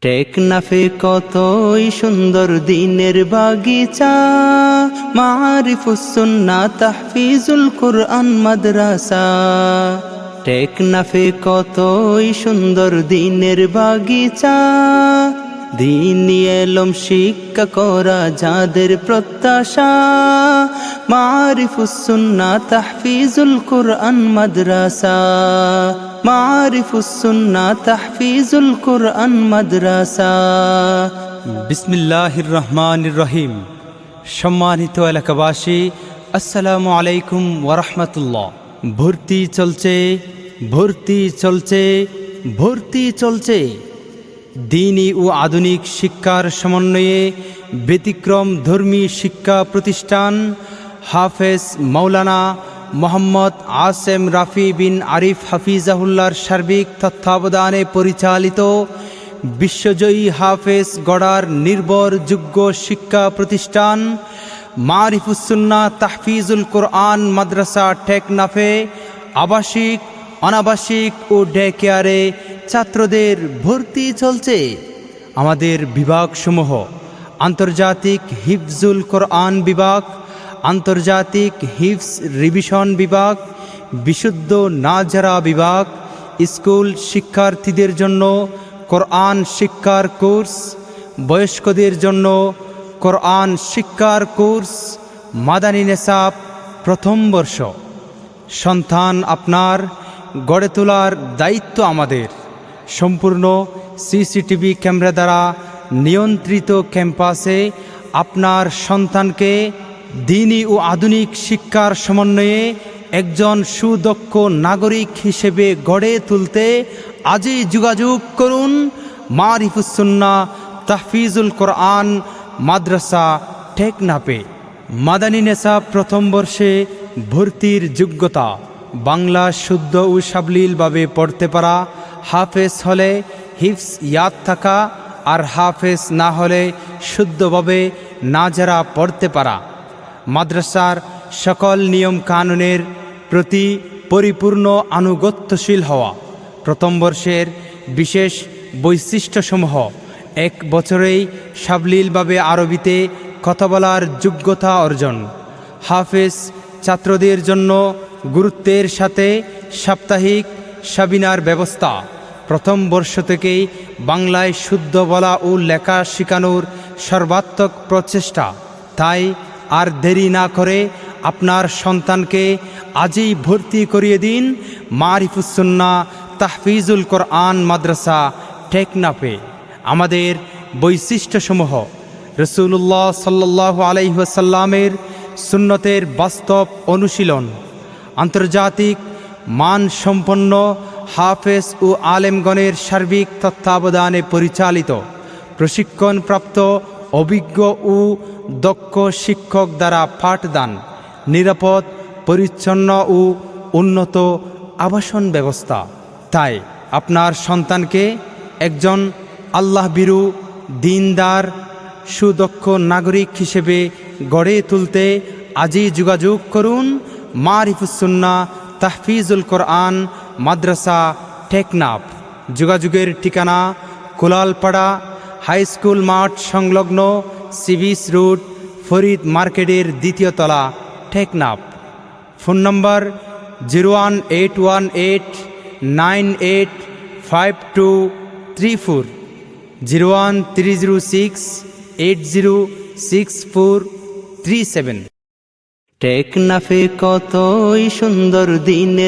টেকনাফে কতই সুন্দর দিনের বাগিচা। মারিফুসুন্না তাহফিজুল কুরআন মাদ্রাসা। টেকনাফে কতই সুন্দর দিনের বাগিচা। দিন এলম শিক্ষা করা যাদের প্রত্যাশা। মারিফুসুন্না তাহফিজুল কুরআন মাদ্রাসা। মারিফুসুন্না তাহফিজুল কুরআন মাদ্রাসা। বিসমিল্লাহির রহমানির রহিম। সম্মানিত এলাকাবাসী, আসসালামু আলাইকুম ওরহমতুল্লাহ ভর্তি চলছে ভর্তি চলছে ভর্তি চলছে। দিনী ও আধুনিক শিক্ষার সমন্বয়ে ব্যতিক্রম ধর্মী শিক্ষা প্রতিষ্ঠান হাফেজ মাওলানা মোহাম্মদ আসেম রাফি বিন আরিফ হাফিজাহুল্লার সার্বিক তত্ত্বাবধানে পরিচালিত বিশ্বজয়ী হাফেজ গড়ার নির্ভরযোগ্য শিক্ষা প্রতিষ্ঠান মারিফুসুন্না তাহফিজুল কোরআন মাদ্রাসা টেকনাফে আবাসিক, অনাবাসিক ও ডে কেয়ারে ছাত্রদের ভর্তি চলছে। আমাদের বিভাগসমূহ আন্তর্জাতিক হিফজুল কোরআন বিভাগ আন্তর্জাতিক হিফস রিভিশন বিভাগ, বিশুদ্ধ নাজারা বিভাগ, স্কুল শিক্ষার্থীদের জন্য কোরআন শিক্ষার কোর্স, বয়স্কদের জন্য কোরআন শিক্ষার কোর্স, মাদানী নেসাব প্রথম বর্ষ। সন্তান আপনার গড়ে তোলার দায়িত্ব আমাদের। সম্পূর্ণ সিসিটিভি ক্যামেরা দ্বারা নিয়ন্ত্রিত ক্যাম্পাসে আপনার সন্তানকে দিনী ও আধুনিক শিক্ষার সমন্বয়ে একজন সুদক্ষ নাগরিক হিসেবে গড়ে তুলতে আজই যোগাযোগ করুন মারিফুসুন্না তাহফিজুল কোরআন, মাদ্রাসা টেকনাপে মাদানী নেশা প্রথম বর্ষে ভর্তির যোগ্যতা বাংলা শুদ্ধ ও সাবলীলভাবে পড়তে পারা, হাফেজ হলে হিফস ইয়াদ থাকা আর হাফেজ না হলে শুদ্ধভাবে না যারা পড়তে পারা। মাদ্রাসার সকল নিয়ম কানুনের প্রতি পরিপূর্ণ আনুগত্যশীল হওয়া প্রথম বর্ষের বিশেষ বৈশিষ্ট্যসমূহ। এক বছরেই সাবলীলভাবে আরবিতে কথা বলার যোগ্যতা অর্জন। হাফেজ ছাত্রদের জন্য গুরুত্বের সাথে সাপ্তাহিক সাবিনার ব্যবস্থা। প্রথম বর্ষ থেকেই বাংলায় শুদ্ধ বলা ও লেখা শেখানোর সর্বাত্মক প্রচেষ্টা। তাই আর দেরি না করে আপনার সন্তানকে আজই ভর্তি করিয়ে দিন মারিফুসুন্না তাহফিজুল কোরআন মাদ্রাসা টেকনাফে। আমাদের বৈশিষ্ট্যসমূহ রসুল্লাহ সাল্লাহ আলাইসাল্লামের সুন্নতের বাস্তব অনুশীলন, আন্তর্জাতিক মানসম্পন্ন হাফেজ ও আলেমগণের সার্বিক তত্ত্বাবধানে পরিচালিত, প্রশিক্ষণপ্রাপ্ত অভিজ্ঞ ও দক্ষ শিক্ষক দ্বারা পাঠদান, নিরাপদ, পরিচ্ছন্ন ও উন্নত আবাসন ব্যবস্থা। তাই আপনার সন্তানকে একজন আল্লাহ বিরু, দিনদার, সুদক্ষ নাগরিক হিসেবে গড়ে তুলতে আজই যোগাযোগ করুন মারিফুসুন্না তাহফিজুল কোরআন মাদ্রাসা টেকনাফ। যোগাযোগের ঠিকানা কুলালপাড়া হাই স্কুল মাঠ সংলগ্ন সিবিস রুট, ফরিদ মার্কেটের দ্বিতীয় তলা Teknaf phone number zero one eight one eight, nine eight, five two three four. Zero one three zero six, eight zero six four, three seven. টেকনাফে কতই সুন্দর দিনের